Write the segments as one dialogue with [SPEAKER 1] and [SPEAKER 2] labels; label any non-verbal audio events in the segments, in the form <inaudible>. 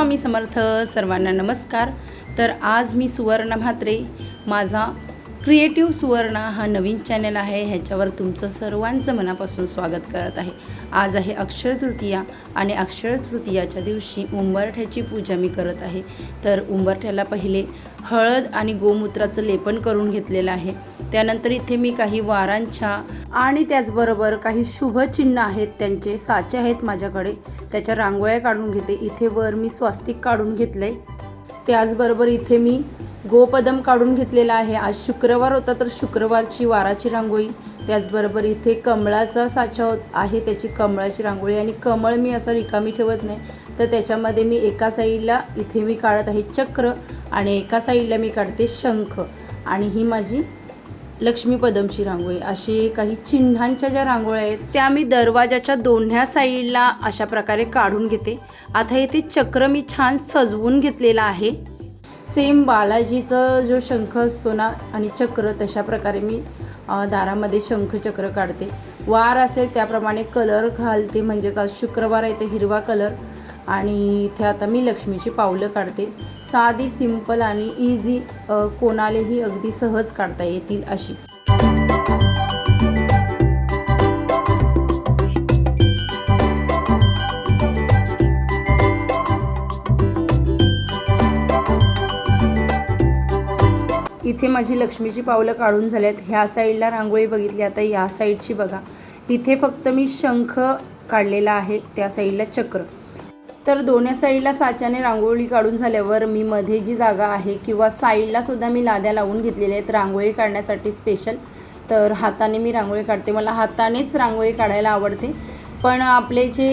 [SPEAKER 1] स्वामी समर्थ सर्वांना नमस्कार. तर आज मी सुवर्ण म्हात्रे माझा क्रिएटिव्ह सुवर्ण हा नवीन चॅनल आहे. ह्याच्यावर तुमचं सर्वांचं मनापासून स्वागत करत आहे. आज आहे अक्षय तृतीया आणि अक्षय तृतीयाच्या दिवशी उंबरठ्याची पूजा मी करत आहे. तर उंबरठ्याला पहिले हळद आणि गोमूत्राचं लेपन करून घेतलेलं आहे. त्यानंतर इथे मी काही वारांच्या आणि त्याचबरोबर काही शुभचिन्ह आहेत. त्यांचे साचे आहेत माझ्याकडे. त्याच्या रांगोळ्या काढून घेते. इथे वर मी स्वास्तिक काढून घेतलं आहे त्याचबरोबर इथे मी गोपदम काढून घेतलेला आहे. आज शुक्रवार होता तर शुक्रवारची वाराची रांगोळी. त्याचबरोबर इथे कमळाचा साचा होत आहे. त्याची कमळाची रांगोळी आणि कमळ मी असं रिकामी ठेवत नाही. तर त्याच्यामध्ये मी एका साईडला इथे मी काढत आहे चक्र आणि एका साईडला मी काढते शंख. आणि ही माझी लक्ष्मी पदमची रांगोळी. अशी काही चिन्हांच्या ज्या रांगोळ्या आहेत त्या मी दरवाजाच्या दोन्ह्या साईडला अशा प्रकारे काढून घेते. आता इथे चक्र मी छान सजवून घेतलेला आहे. सेम बालाजीचं जो शंख असतो ना आणि चक्र तशा प्रकारे मी दारामध्ये शंख चक्र काढते. वार असेल त्याप्रमाणे कलर घालते म्हणजेच आज शुक्रवार आहे ते हिरवा कलर. आणि इथे आता मी लक्ष्मीची पावलं काढते. साधी सिंपल आणि इझी कोणालाही अगदी सहज काढता येतील अशी. इथे माझी लक्ष्मीची पावलं काढून झाल्यात. ह्या साईडला रांगोळी बघितली. आता या साईडची बघा. इथे फक्त मी शंख काढलेला आहे त्या साईडला चक्र. तर दोन्ही साईडला साच्याने रांगोळी काढून झाल्यावर मी मध्ये जी जागा आहे किंवा साईडला सुद्धा मी लाद्या लावून घेतलेल्या आहेत रांगोळी काढण्यासाठी स्पेशल तर हाताने मी रांगोळी काढते. मला हातानेच रांगोळी काढायला आवडते. पण आपले जे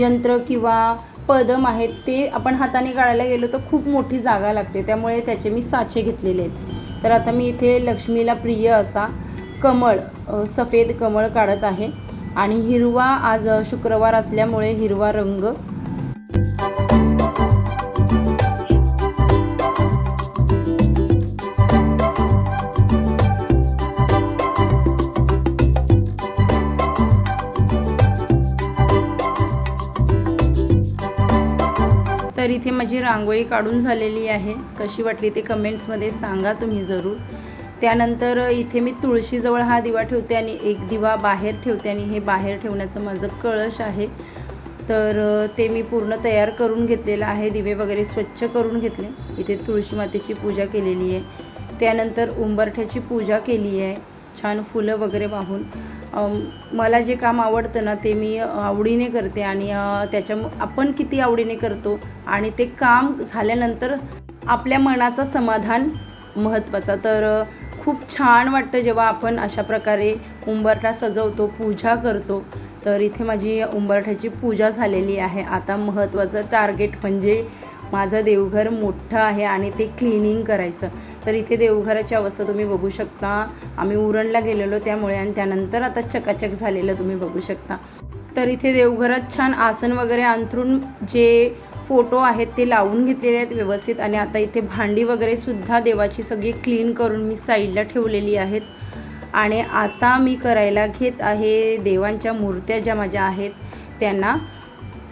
[SPEAKER 1] यंत्र किंवा पदम आहेत ते आपण हाताने काढायला गेलो तर खूप मोठी जागा लागते. त्यामुळे त्याचे मी साचे घेतलेले आहेत. तर आता मी इथे लक्ष्मीला प्रिय असा कमळ सफेद कमळ काढत आहे. आणि हिरवा आज शुक्रवार असल्यामुळे हिरवा रंग. माझी रांगोळी काढून झालेली आहे. कशी वाटली ते कमेंट्समध्ये सांगा तुम्ही जरूर. त्यानंतर इथे मी तुळशीजवळ हा दिवा ठेवते आणि एक दिवा बाहेर ठेवते आणि हे बाहेर ठेवण्याचं माझं कळश आहे. तर ते मी पूर्ण तयार करून घेतलेलं आहे. दिवे वगैरे स्वच्छ करून घेतले. इथे तुळशी मातेची पूजा केलेली आहे. त्यानंतर उंबरठ्याची पूजा केली आहे. छान फुलं वगैरे वाहून. मला जे काम आवडतं ना ते मी आवडीने करते आणि त्याच्या आपण किती आवडीने करतो आणि ते काम झाल्यानंतर आपल्या मनाचं समाधान महत्त्वाचा. तर खूप छान वाटतं जेव्हा आपण अशा प्रकारे उंबरठा सजवतो पूजा करतो. तर इथे माझी उंबरठ्याची पूजा झालेली आहे. आता महत्त्वाचं टार्गेट म्हणजे माझं देवघर मोठं आहे आणि ते क्लिनिंग करायचं. तर इथे देवघराची अवस्था तुम्ही बघू शकता. आम्ही उरणला गेलेलो त्यामुळे आणि त्यानंतर आता चकाचक झालेलं तुम्ही बघू शकता. तर इथे देवघरात छान आसन वगैरे अंथरून जे फोटो आहेत ते लावून घेतलेले आहेत व्यवस्थित आणि आता इथे भांडी वगैरे सुद्धा देवाची सगळी क्लीन करून मी साईडला ठेवलेली आहेत. आणि आता मी करायला घेत आहे देवांच्या मूर्त्या ज्या माझ्या आहेत त्यांना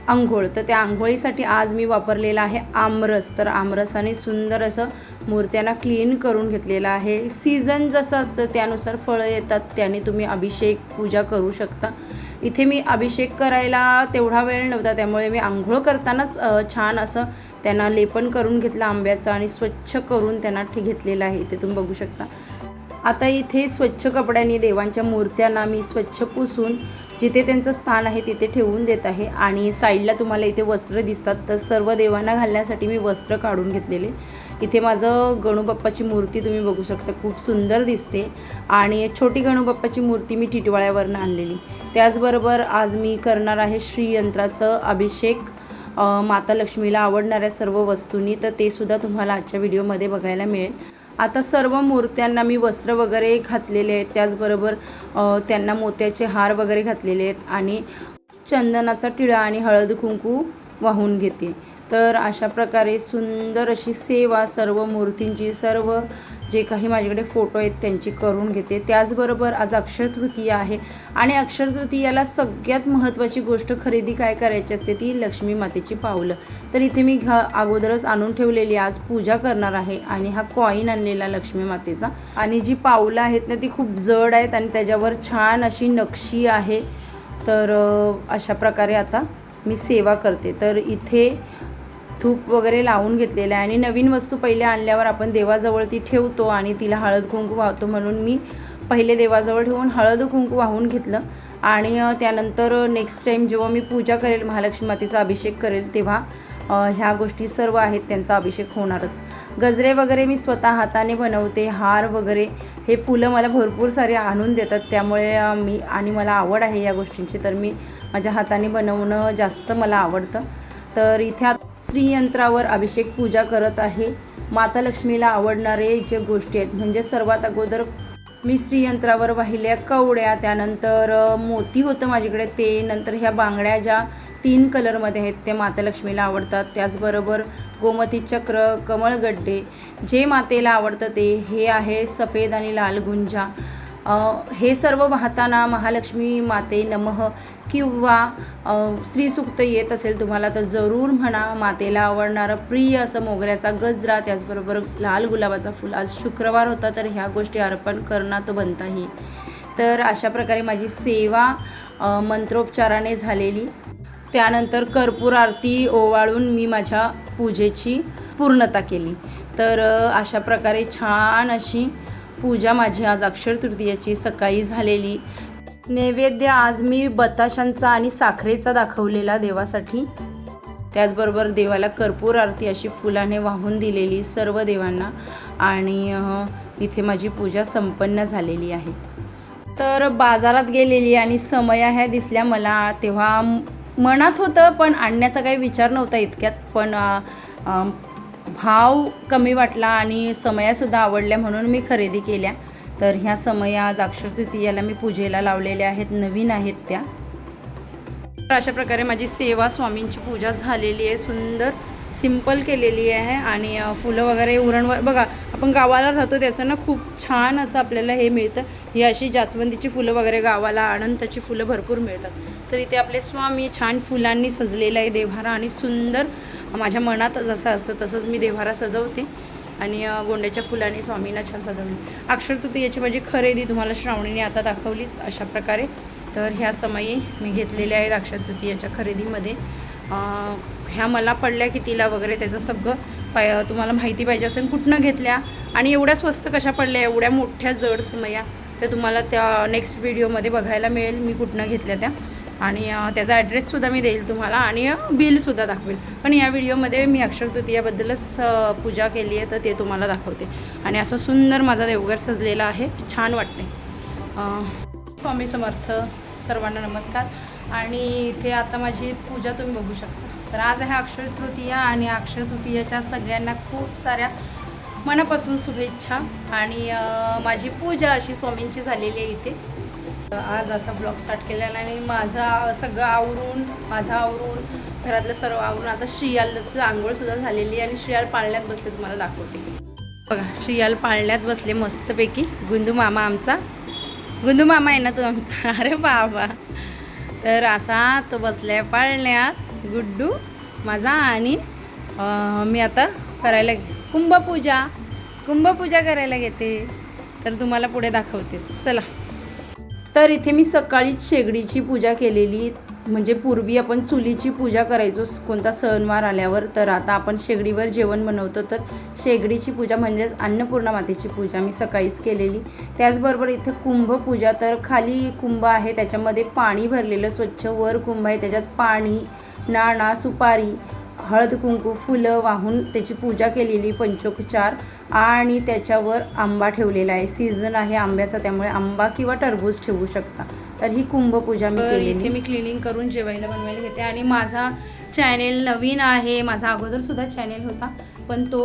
[SPEAKER 1] आंघोळ. तर त्या आंघोळीसाठी आज मी वापरलेला आहे आमरस. तर आमरसाने सुंदर असं मूर्त्यांना क्लीन करून घेतलेलं आहे. सीझन जसं असतं त्यानुसार फळं येतात त्याने तुम्ही अभिषेक पूजा करू शकता. इथे मी अभिषेक करायला तेवढा वेळ नव्हता त्यामुळे मी आंघोळ करतानाच छान असं त्यांना लेपन करून घेतलं आंब्याचं आणि स्वच्छ करून त्यांना घेतलेलं आहे. इथे तुम्ही बघू शकता. आता इथे स्वच्छ कपड्यांनी देवांच्या मूर्त्यांना मी स्वच्छ पुसून जिथे त्यांचं स्थान आहे तिथे ठेवून देत आहे. आणि साईडला तुम्हाला इथे वस्त्र दिसतात तर सर्व देवांना घालण्यासाठी मी वस्त्र काढून घेतलेले. इथे माझं गणूबाप्पाची मूर्ती तुम्ही बघू शकता खूप सुंदर दिसते. आणि छोटी गणूबाप्पाची मूर्ती मी टिटवाळ्यावरनं आणलेली. त्याचबरोबर आज मी करणार आहे श्रीयंत्राचं अभिषेक. माता लक्ष्मीला आवडणाऱ्या सर्व वस्तूंनी तर ते सुद्धा तुम्हाला आजच्या व्हिडिओमध्ये बघायला मिळेल. आता सर्व मूर्त्यांना मी वस्त्र वगैरे घातलेले आहेत. त्याचबरोबर त्यांना मोत्याचे हार वगैरे घातलेले आहेत. आणि चंदनाचा टिळा आणि हळद कुंकू वाहून घेते. तर अशा प्रकारे सुंदर अशी सेवा सर्व मूर्तींची सर्व जे काही माझ्याकडे फोटो आहेत त्यांची करून घेते. त्याचबरोबर आज अक्षर तृतीया आहे आणि अक्षर तृतीयाला सगळ्यात महत्त्वाची गोष्ट खरेदी काय करायची असते ती लक्ष्मी मातेची पावलं. तर इथे मी घ अगोदरच आणून ठेवलेली आज पूजा करणार आहे आणि हा कॉईन आणलेला लक्ष्मी मातेचा. आणि जी पावलं आहेत ना ती खूप जड आहेत आणि त्याच्यावर छान अशी नक्षी आहे. तर अशा प्रकारे आता मी सेवा करते. तर इथे धूप वगैरे लावून घेतलेलं आहे. आणि नवीन वस्तू पहिले आणल्यावर आपण देवाजवळ ती ठेवतो आणि तिला हळद कुंकू वाहतो म्हणून मी पहिले देवाजवळ ठेवून हळद कुंकू वाहून घेतलं. आणि त्यानंतर नेक्स्ट टाईम जेव्हा मी पूजा करेल महालक्ष्मी मातेचा अभिषेक करेल तेव्हा ह्या गोष्टी सर्व आहेत त्यांचा अभिषेक होणारच. गजरे वगैरे मी स्वतः हाताने बनवते हार वगैरे हे फुलं मला भरपूर सारे आणून देतात. त्यामुळे मी आणि मला आवड आहे या गोष्टींची तर मी माझ्या हाताने बनवणं जास्त मला आवडतं. तर इथे आता श्रीयंत्रावर अभिषेक पूजा करत आहे. माता लक्ष्मीला आवडणारे जे गोष्टी आहेत म्हणजे सर्वात अगोदर मी श्रीयंत्रावर वाहिल्या कवड्या त्यानंतर मोती होतं माझ्याकडे ते नंतर ह्या बांगड्या ज्या तीन कलरमध्ये आहेत ते माता लक्ष्मीला आवडतात. त्याचबरोबर गोमती चक्र कमळगड्डे जे मातेला आवडतं ते हे आहे सफेद आणि लाल गुंजा. हे सर्व वाहताना महालक्ष्मी माते नमः किंवा अ, येत असेल तुम्हाला तर जरूर म्हणा मातेला आवडणारं प्रिय असं मोगऱ्याचा गजरा त्याचबरोबर लाल गुलाबाचा फुल. आज शुक्रवार होता तर ह्या गोष्टी अर्पण करणं तो बनताही. तर अशा प्रकारे माझी सेवा मंत्रोपचाराने झालेली. त्यानंतर कर्पूर आरती ओवाळून मी माझ्या पूजेची पूर्णता केली. तर अशा प्रकारे छान अशी पूजा माझी आज अक्षर तृतीयाची सकाळी झालेली. नैवेद्य आज मी बताशांचा आणि साखरेचा दाखवलेला देवासाठी. त्याचबरोबर देवाला कर्पूर आरती अशी फुलाने वाहून दिलेली सर्व देवांना. आणि इथे माझी पूजा संपन्न झालेली आहे. तर बाजारात गेलेली आणि समया ह्या दिसल्या मला तेव्हा मनात होतं पण आणण्याचा काही विचार नव्हता इतक्यात. पण भाव कमी वाटला आणि समयासुद्धा आवडल्या म्हणून मी खरेदी केल्या. तर ह्या समया आज अक्षरतृतीयाला मी पूजेला लावलेल्या आहेत नवीन आहेत त्या. तर अशा प्रकारे माझी सेवा स्वामींची पूजा झालेली आहे सुंदर सिंपल केलेली आहे आणि फुलं वगैरे उरणवर बघा आपण गावाला राहतो त्याचं ना खूप छान असं आपल्याला हे मिळतं. ही अशी जास्वंदीची फुलं वगैरे गावाला अनंताची फुलं भरपूर मिळतात. तर इथे आपले स्वामी छान फुलांनी सजलेलं आहे देव्हारा आणि सुंदर माझ्या मनात जसं असतं तसंच मी देव्हारा सजवते आणि गोंड्याच्या फुलाने स्वामींना छान सजवली अक्षर तृतीयाची माझी खरेदी तुम्हाला श्रावणीने आता दाखवलीच अशा प्रकारे. तर ह्या समयी मी घेतलेल्या आहेत अक्षरतृतीयाच्या खरेदीमध्ये. ह्या मला पडल्या कितीला वगैरे त्याचं सगळं पाय तुम्हाला माहिती पाहिजे असेल कुठनं घेतल्या आणि एवढ्या स्वस्त कशा पडल्या एवढ्या मोठ्या जड समया त्या तुम्हाला त्या नेक्स्ट व्हिडिओमध्ये बघायला मिळेल मी कुठनं घेतल्या त्या. आणि त्याचा ॲड्रेससुद्धा मी देईल तुम्हाला आणि बिलसुद्धा दाखवेल. पण या व्हिडिओमध्ये मी अक्षर तृतीयाबद्दलच पूजा केली आहे तर ते तुम्हाला दाखवते. आणि असं सुंदर माझा देवघर सजलेला आहे. छान वाटते स्वामी समर्थ सर्वांना नमस्कार. आणि इथे आता माझी पूजा तुम्ही बघू शकता. तर आज आहे अक्षर तृतीया आणि अक्षर तृतीयाच्या सगळ्यांना खूप साऱ्या मनापासून शुभेच्छा. आणि माझी पूजा अशी स्वामींची झालेली आहे इथे. आज असा ब्लॉग स्टार्ट केलेला आणि माझा सगळं आवरून माझा आवरून घरातलं सर्व आवरून आता श्रियालचं आंघोळसुद्धा झालेली आणि श्रियाल पाळण्यात बसले तुम्हाला दाखवते. बघा श्रियाल पाळण्यात बसले मस्तपैकी. गुंदू मामा आमचा. गुंदू मामा आहे ना तू आमचा? <laughs> अरे बाबा. तर असा तो बसल्या पाळण्यात. गुड्डू माझा आणि मी आता करायला कुंभपूजा. कुंभपूजा करायला घेते. तर तुम्हाला पुढे दाखवतेस. चला. तर इथे मी सकाळीच शेगडीची पूजा केलेली म्हणजे पूर्वी आपण चुलीची पूजा करायचो कोणता सणवार आल्यावर. तर आता आपण शेगडीवर जेवण बनवतो तर शेगडीची पूजा म्हणजेच अन्नपूर्णा मातेची पूजा मी सकाळीच केलेली. त्याचबरोबर इथे कुंभ पूजा तर खाली कुंभ आहे त्याच्यामध्ये पाणी भरलेलं स्वच्छ वर कुंभ आहे त्याच्यात पाणी नाणा सुपारी हळद कुंकू फुलं वाहून त्याची पूजा केलेली पंचोपचार आणि त्याच्यावर आंबा ठेवलेला आहे. सीझन आहे आंब्याचा त्यामुळे आंबा किंवा टरबूज ठेवू शकता. तर ही कुंभपूजा मी केली इथे मी क्लिनिंग करून जेवायला बनवायला घेते. आणि माझा चॅनेल नवीन आहे. माझा अगोदरसुद्धा चॅनेल होता पण तो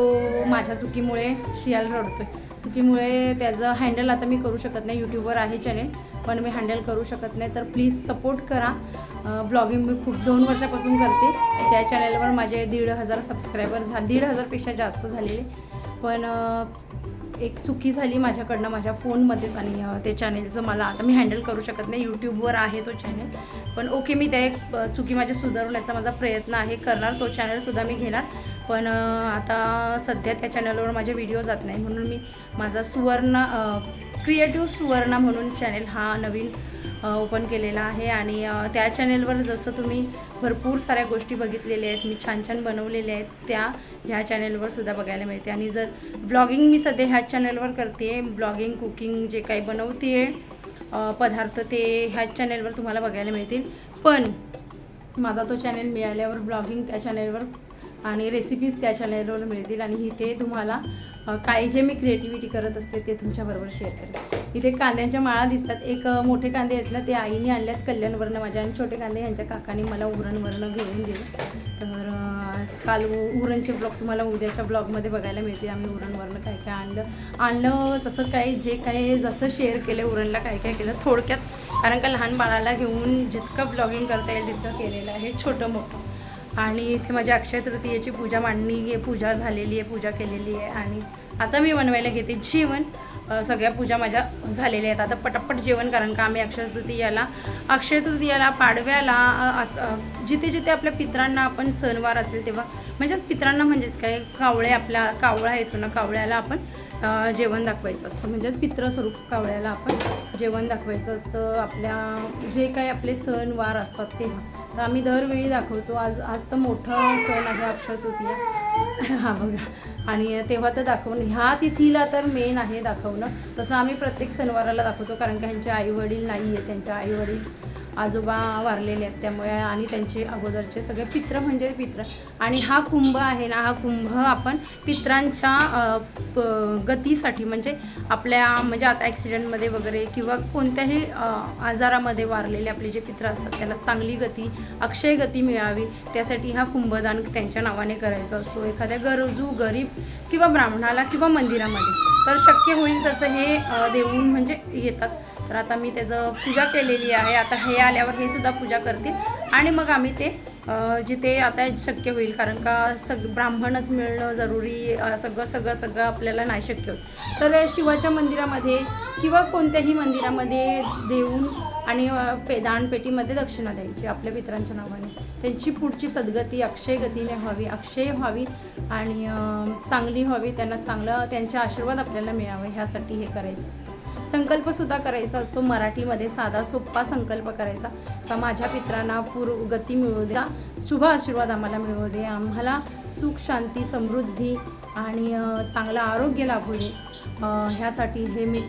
[SPEAKER 1] माझ्या चुकीमुळे शियाल रडतोय. चुकीमुळे त्याचं हँडल आता मी करू शकत नाही. यूट्यूबवर आहे चॅनेल पण मी हँडल करू शकत नाही. तर प्लीज सपोर्ट करा. ब्लॉगिंग मी खूप दोन वर्षापासून करते. त्या चॅनलवर माझे दीड हजार सबस्क्रायबर झा दीड हजारपेक्षा जास्त झालेले. पण एक चुकी झाली माझ्याकडनं माझ्या फोनमध्येच आणि ते चॅनेलचं मला आता मी हँडल करू शकत नाही. यूट्यूबवर आहे तो चॅनेल पण ओके मी त्या एक चुकी माझ्या सुधारण्याचा माझा प्रयत्न आहे करणार. तो चॅनलसुद्धा मी घेणार. पण आता सध्या त्या चॅनलवर माझे व्हिडिओ जात नाही. म्हणून मी माझा सुवर्ण क्रिएटिव्ह सुवर्णा म्हणून चॅनेल हा नवीन ओपन केलेला आहे. आणि त्या चॅनेलवर जसं तुम्ही भरपूर साऱ्या गोष्टी बघितलेल्या आहेत मी छान छान बनवलेल्या आहेत त्या ह्या चॅनेलवर सुद्धा बघायला मिळते. आणि जर ब्लॉगिंग मी सध्या ह्या चॅनेलवर करते ब्लॉगिंग कुकिंग जे काही बनवते पदार्थ ते ह्याच चॅनेलवर तुम्हाला बघायला मिळतील. पण माझा तो चॅनेल मिळाल्यावर ब्लॉगिंग त्या चॅनलवर आणि रेसिपीज त्या चॅनलवर मिळतील आणि इथे तुम्हाला काही काय जे मी क्रिएटिव्हिटी करत असते ते तुमच्याबरोबर शेअर करेन. इथे कांद्यांच्या माळा दिसतात. एक मोठे कांदे आहेत ना ते आईने आणल्यात कल्याणवरनं. माझ्या आणि छोटे कांदे यांच्या काकाने मला उरणवरनं घेऊन दिले. तर काल उरणचे ब्लॉग तुम्हाला उद्याच्या ब्लॉगमध्ये बघायला मिळतील. आम्ही उरणवरनं काय काय आणलं. आणलं तसं काय जे काय जसं शेअर केलं उरणला काय काय केलं थोडक्यात. कारण का लहान बाळाला घेऊन जितकं ब्लॉगिंग करता येईल तितकं केलेलं आहे. छोटं मोठं. आणि इथे माझ्या अक्षय तृतीयेची पूजा मांडणी पूजा झालेली आहे पूजा केलेली आहे. आणि आता मी बनवायला घेते जेवण. सगळ्या पूजा माझ्या झालेल्या आहेत. आता पटापट जेवण कारण का आम्ही अक्षय तृतीयाला अक्षय तृतीयाला पाडव्याला असं जिथे जिथे आपल्या पित्रांना आपण सणवार असेल तेव्हा म्हणजे पित्रांना म्हणजेच काय? कावळे आपल्या कावळा येतो ना कावळ्याला आपण जेवण दाखवायचं असतं. म्हणजे पित्रस्वरूप कावळ्याला आपण जेवण दाखवायचं असतं. आपल्या जे काही आपले सणवार असतात तेव्हा. तर आम्ही दरवेळी दाखवतो. आज आज तर मोठं सण आहे अक्षय तृतीया. हा बघा. आणि तेव्हा तर दाखवून ह्या तिथीला तर मेन आहे दाखवणं. तसं आम्ही प्रत्येक सणवाराला दाखवतो कारण की ह्यांचे आईवडील नाही आहे त्यांच्या आईवडील आजोबा वारलेले आहेत त्यामुळे आणि त्यांचे अगोदरचे सगळे पित्र म्हणजे पित्र. आणि हा कुंभ आहे ना हा कुंभ आपण पित्रांच्या प- गतीसाठी म्हणजे आपल्या म्हणजे आता ॲक्सिडेंटमध्ये वगैरे किंवा कोणत्याही आजारामध्ये वारलेले आपले जे पित्र असतात त्याला चांगली गती अक्षय गती मिळावी त्यासाठी हा कुंभदान त्यांच्या नावाने करायचा असतो. एखाद्या गरजू गरीब किंवा ब्राह्मणाला किंवा मंदिरामध्ये. तर शक्य होईल तसं हे देऊन म्हणजे येतात. तर आता मी त्याचं पूजा केलेली आहे. आता हे आल्यावर हे सुद्धा पूजा करतील. आणि मग आम्ही ते जिथे आता शक्य होईल कारण का सग ब्राह्मणच मिळणं जरुरी सगळं सगळं सगळं आपल्याला नाही शक्य होत. तर शिवाच्या मंदिरामध्ये किंवा कोणत्याही मंदिरामध्ये देऊन आणि पे दानपेटीमध्ये दक्षिणा द्यायची आपल्या मित्रांच्या नावाने. त्यांची पुढची सद्गती अक्षय गतीने व्हावी. अक्षय व्हावी आणि चांगली व्हावी. त्यांना चांगलं त्यांचे आशीर्वाद आपल्याला मिळावे. ह्यासाठी हे करायचं असतं. संकल्पसुद्धा करायचा असतो. मराठीमध्ये साधा सोप्पा संकल्प करायचा. का माझ्या पित्रांना पूर्व गती मिळू द्या शुभ आशीर्वाद आम्हाला मिळू दे. आम्हाला सुख शांती समृद्धी आणि चांगलं आरोग्य लाभू दे. ह्यासाठी हे मी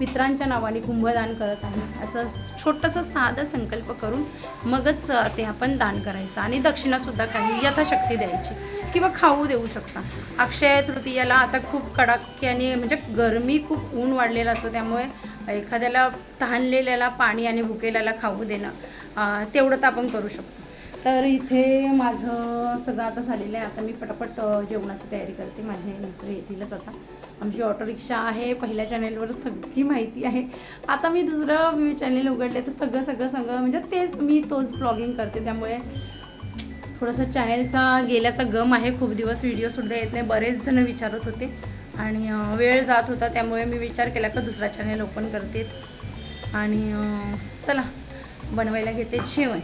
[SPEAKER 1] पित्रांच्या नावाने कुंभदान करत आहे. असं छोटंसं साधं संकल्प करून मगच ते आपण दान करायचं आणि दक्षिणासुद्धा काही यथाशक्ती द्यायची किंवा खाऊ देऊ शकता. अक्षय तृतीयाला आता खूप कडाक्याने म्हणजे गरमी खूप ऊन वाढलेलं असतो त्यामुळे एखाद्याला तहानलेल्याला पाणी आणि भुकेल्याला खाऊ देणं तेवढं तर आपण करू शकतो. तर इथे माझं सगळं आता झालेलं आहे. आता मी पटापट जेवणाची तयारी करते. माझे मिस्टर येतीलच आता. आमची ऑटो रिक्षा आहे. पहिल्या चॅनेलवर सगळी माहिती आहे. आता मी दुसरं चॅनेल उघडले तर सगळं सगळं सगळं म्हणजे तेच मी तोच ब्लॉगिंग करते. त्यामुळे थोडंसं चॅनेलचा गेल्याचा गम आहे. खूप दिवस व्हिडिओसुद्धा येत नाही. बरेच जण विचारत होते. आणि वेळ जात होता. त्यामुळे मी विचार केला का दुसरा चॅनेल ओपन करते. आणि चला बनवायला घेते. जेवण.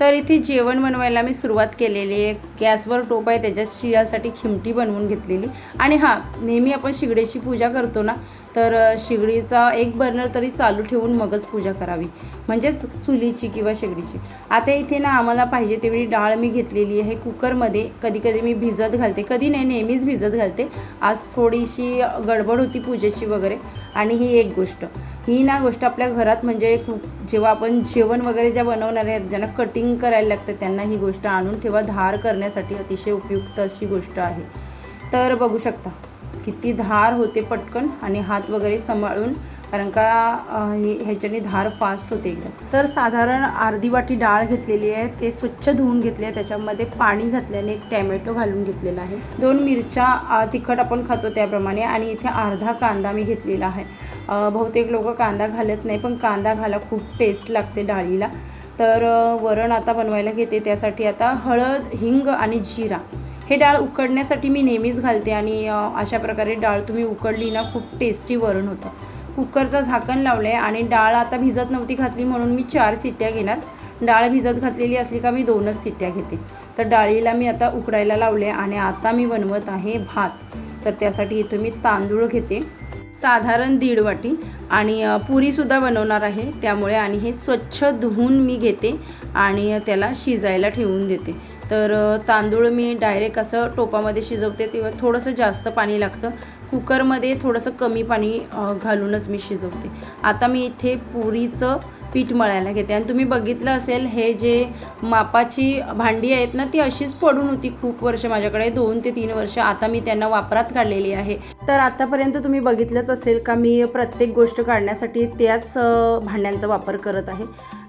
[SPEAKER 1] तर इथे जेवण बनवायला मी सुरुवात केलेली आहे. गॅसवर टोप आहे त्याच्यात शिळ्यासाठी खिमटी बनवून घेतलेली. आणि हां नेहमी आपण शिगडीची पूजा करतो ना तर शिगडीचा एक बर्नर तरी चालू ठेवून मगच पूजा करावी. म्हणजेच चुलीची किंवा शेगडीची. आता इथे ना आम्हाला पाहिजे तेवढी डाळ मी घेतलेली आहे कुकरमध्ये. कधी कधी मी भिजत घालते. कधी नाही नेहमीच भिजत घालते. आज थोडीशी गडबड होती पूजेची वगैरे. आणि ही एक गोष्ट. ही ना गोष्ट आपल्या घरात म्हणजे जेव्हा आपण जेवण वगैरे ज्या बनवणार आहेत. ज्यांना कटिंग करायला लागतं त्यांना ही गोष्ट आणून ठेवा. धार करण्यासाठी अतिशय उपयुक्त अशी गोष्ट आहे. तर बघू शकता किती धार होते पटकन आणि हात वगैरे सांभाळून कारण का हे- ह्याच्याने धार फास्ट होते एकदम. तर साधारण अर्धी वाटी डाळ घेतलेली आहे. ते स्वच्छ धुवून घेतले आहे. त्याच्यामध्ये पाणी घातल्याने एक टॅमॅटो घालून घेतलेला आहे. दोन मिरच्या तिखट आपण खातो त्याप्रमाणे आणि इथे अर्धा कांदा मी घेतलेला आहे. बहुतेक लोक कांदा घालत नाही पण कांदा घाला खूप टेस्ट लागते डाळीला. तर वरण आता बनवायला घेते. त्यासाठी आता हळद हिंग आणि जिरा. हे डाळ उकडण्यासाठी मी नेहमीच घालते आणि अशा प्रकारे डाळ तुम्ही उकडली ना खूप टेस्टी वरण होतं. कुकरचं झाकण लावलं आहे आणि डाळ आता भिजत नव्हती घातली म्हणून मी चार सिट्ट्या घेणार. डाळ भिजत घातलेली असली का मी दोनच सिट्ट्या घेते. तर डाळीला मी आता उकडायला लावले आणि आता मी बनवत आहे भात. तर त्यासाठी इथं मी तांदूळ घेते. साधारण दीड वाटी. आणि पुरीसुद्धा बनवणार आहे. त्यामुळे आणि हे स्वच्छ धुवून मी घेते आणि त्याला शिजायला ठेवून देते. तर तांदूळ मी डायरेक्ट असं टोपामध्ये शिजवते. तेव्हा थोडंसं जास्त पाणी लागतं. कुकरमध्ये थोडंसं कमी पाणी घालूनच मी शिजवते. आता मी इथे पुरीचं पीठ मळायला घेते. आणि तुम्ही बघितलं असेल हे जे मापाची भांडी आहेत ना ती अशीच पडून होती खूप वर्ष माझ्याकडे. दोन ते तीन वर्ष आता मी त्यांना वापरात काढलेली आहे. तर आतापर्यंत तुम्ही बघितलंच असेल का मी प्रत्येक गोष्ट काढण्यासाठी त्याच भांड्यांचा वापर करत आहे.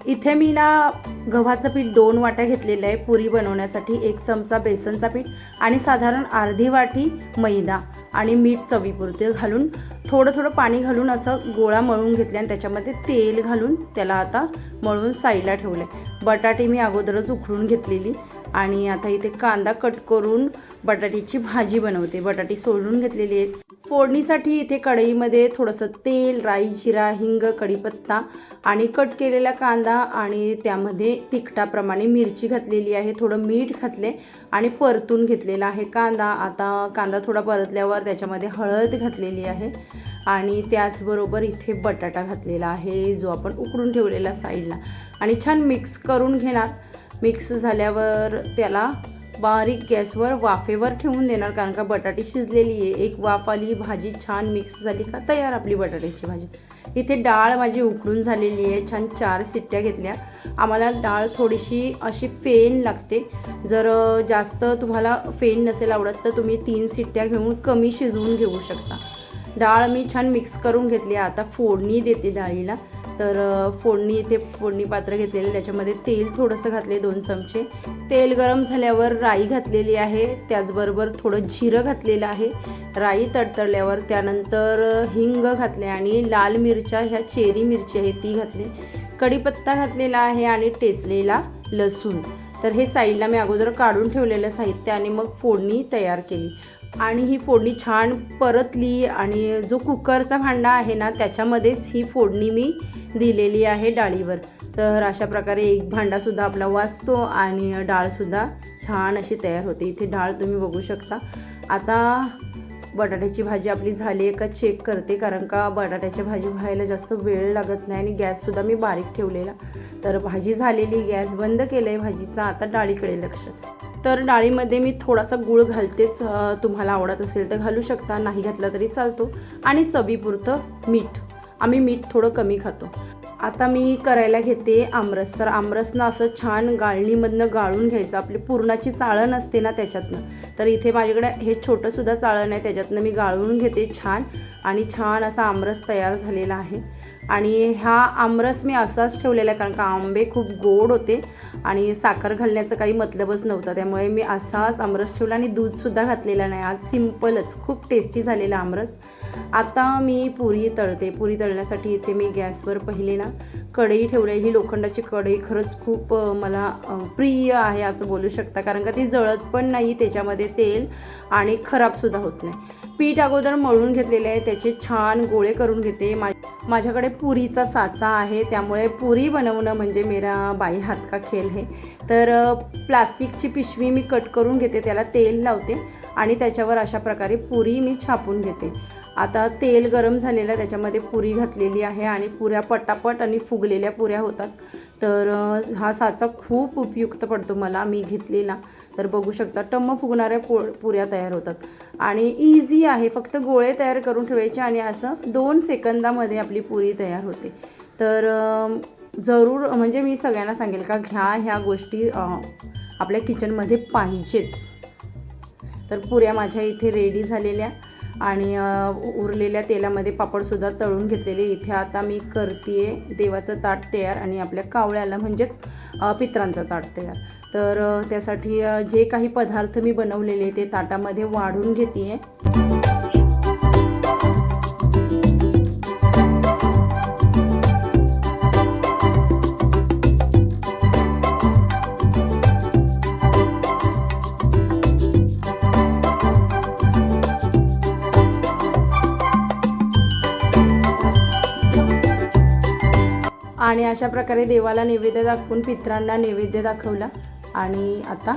[SPEAKER 1] इथे मी ना गव्हाचं पीठ दोन वाट्या घेतलेलं आहे. पुरी बनवण्यासाठी एक चमचा बेसनचा पीठ आणि साधारण अर्धी वाटी मैदा आणि मीठ चवीपुरते घालून थोडं थोडं पाणी घालून असं गोळा मळून घेतले आणि त्याच्यामध्ये तेल घालून त्याला आता मळून साईडला ठेवलं आहे बटाटे मी अगोदरच उखळून घेतलेली आणि आता इथे कांदा कट करून बटाट्याची भाजी बनवते. बटाटी सोलून घेतलेली आहेत फोडणीसाठी इथे कढईमध्ये थोडंसं तेल राई जिरा हिंग कढीपत्ता आणि कट केलेला कांदा आणि त्यामध्ये तिखटाप्रमाणे मिरची घातलेली आहे. थोडं मीठ घातले आणि परतून घेतलेला आहे कांदा. आता कांदा थोडा परतल्यावर त्याच्यामध्ये हळद घातलेली आहे आणि त्याचबरोबर इथे बटाटा घातलेला आहे जो आपण उकडून ठेवलेला साईडला. आणि छान मिक्स करून घेणार. मिक्स झाल्यावर त्याला बारीक गॅसवर वाफेवर ठेवून देणार कारण का बटाटे शिजलेली आहे. एक वाफ आली भाजी छान मिक्स झाली का तयार आपली बटाट्याची भाजी. इथे डाळ माझी उकडून झालेली आहे. छान चार सिट्ट्या घेतल्या. आम्हाला डाळ थोडीशी अशी फेन लागते. जर जास्त तुम्हाला फेन नसेल आवडत तर तुम्ही तीन सिट्ट्या घेऊन कमी शिजवून घेऊ शकता. डाळ मी छान मिक्स करून घेतली आता फोडणी देते डाळीला. तर फोडणी इथे फोडणी पात्र घेतलेले त्याच्यामध्ये तेल थोडंसं घातले दोन चमचे. तेल गरम झाल्यावर राई घातलेली आहे त्याचबरोबर थोडं जिरं घातलेलं आहे. राई तडतडल्यावर त्यानंतर हिंग घातले आणि लाल मिरच्या ह्या चेरी मिरची आहे ती घातली. कढीपत्ता घातलेला आहे आणि टेचलेला लसूण. तर हे साईडला मी अगोदर काढून ठेवलेलं साहित्य आणि मग फोडणी तयार केली. आणि ही फोडणी छान परतली आणि जो कुकरचा भांडा आहे ना त्याच्यामध्येच ही फोडणी मी दिलेली आहे डाळीवर. तर अशा प्रकारे एक भांडासुद्धा आपला वाचतो आणि डाळसुद्धा छान अशी तयार होते. इथे डाळ तुम्ही बघू शकता. आता बटाट्याची भाजी आपली झाली आहे का चेक करते कारण का बटाट्याची भाजी व्हायला जास्त वेळ लागत नाही आणि गॅससुद्धा मी बारीक ठेवलेला. तर भाजी झालेली गॅस बंद केलं आहे भाजीचा. आता डाळीकडे लक्ष. तर डाळीमध्ये मी थोडासा गूळ घालतेच तुम्हाला आवडत असेल तर घालू शकता. नाही घातला तरी चालतो. आणि चवीपुरतं मीठ. आम्ही मीठ थोडं कमी खातो. आता मी करायला घेते आमरस. तर आमरसनं असं छान गाळणीमधनं गाळून घ्यायचं. आपली पुरणाची चाळण असते ना त्याच्यातनं. तर इथे माझ्याकडे हे छोटंसुद्धा चाळण आहे. त्याच्यातनं मी गाळून घेते छान. आणि छान असा आमरस तयार झालेला आहे. आणि हा आमरस मी असाच ठेवलेला आहे कारण का आंबे खूप गोड होते आणि साखर घालण्याचं काही मतलबच नव्हता. त्यामुळे मी असाच आमरस ठेवला आणि दूधसुद्धा घातलेला नाही. आज सिम्पलच खूप टेस्टी झालेला आमरस. आता मी पुरी तळते. पुरी तळण्यासाठी इथे मी गॅसवर पहिले ना कढई ठेवली. ही लोखंडाची कढई खरंच खूप मला प्रिय आहे असं बोलू शकता. कारण का ती जळत पण नाही त्याच्यामध्ये तेल आणि खराबसुद्धा होत नाही. पीठ अगोदर मळून घेतलेले आहे. त्याचे छान गोळे करून घेते. मा माझ्याकडे पुरीचा साचा आहे त्यामुळे पुरी बनवणं म्हणजे मेरा बाई हात का खेल हे. तर प्लास्टिकची पिशवी मी कट करून घेते त्याला तेल लावते आणि त्याच्यावर अशा प्रकारे पुरी मी छापून घेते. आता तेल गरम झालेलं त्याच्यामध्ये पुरी घातलेली आहे आणि पुऱ्या पटापट आणि फुगलेल्या पुऱ्या होतात. तर हा साचा खूप उपयुक्त पडतो मला मी घेतलेला. तर बघू शकता टम्म फुगणाऱ्या पो पुऱ्या तयार होतात. आणि इझी आहे फक्त गोळे तयार करून ठेवायचे आणि असं दोन सेकंदामध्ये आपली पुरी तयार होते. तर जरूर म्हणजे मी सगळ्यांना सांगेल का घ्या ह्या गोष्टी आपल्या किचनमध्ये पाहिजेच. तर पुऱ्या माझ्या इथे रेडी झालेल्या. आणि उरलेल्या तेलामध्ये पापडसुद्धा तळून घेतलेले इथे. आता मी करते देवाचं ताट तयार आणि आपल्या कावळ्याला म्हणजेच पित्रांचं ताट तयार. तर त्यासाठी जे काही पदार्थ मी बनवलेले ते ताटामध्ये वाढून घेते आहे आणि अशा प्रकारे देवाला नैवेद्य दाखवून पित्रांना नैवेद्य दाखवला. आणि आता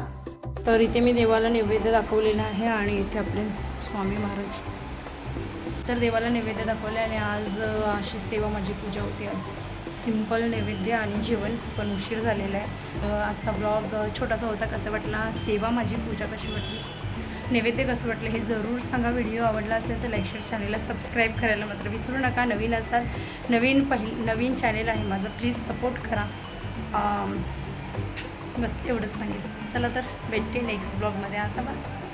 [SPEAKER 1] तर इथे मी देवाला नैवेद्य दाखवलेला आहे आणि इथे आपले स्वामी महाराज. तर देवाला नैवेद्य दाखवले आणि आज अशी सेवा माझी पूजा होती. आज सिंपल नैवेद्य आणि जेवण पण उशीर झालेला आहे. आजचा ब्लॉग छोटासा होता कसा वाटला? सेवा माझी पूजा कशी वाटली? नैवेद्य कसं वाटलं हे जरूर सांगा. व्हिडिओ आवडला असेल तर लाईक शेअर चॅनेलला सबस्क्राईब करायला मात्र विसरू नका. नवीन असाल नवीन पहिल नवीन चॅनेल आहे माझं प्लीज सपोर्ट करा. बस एवढंच सांगितलं चला तर भेटते नेक्स्ट ब्लॉगमध्ये आता बघा.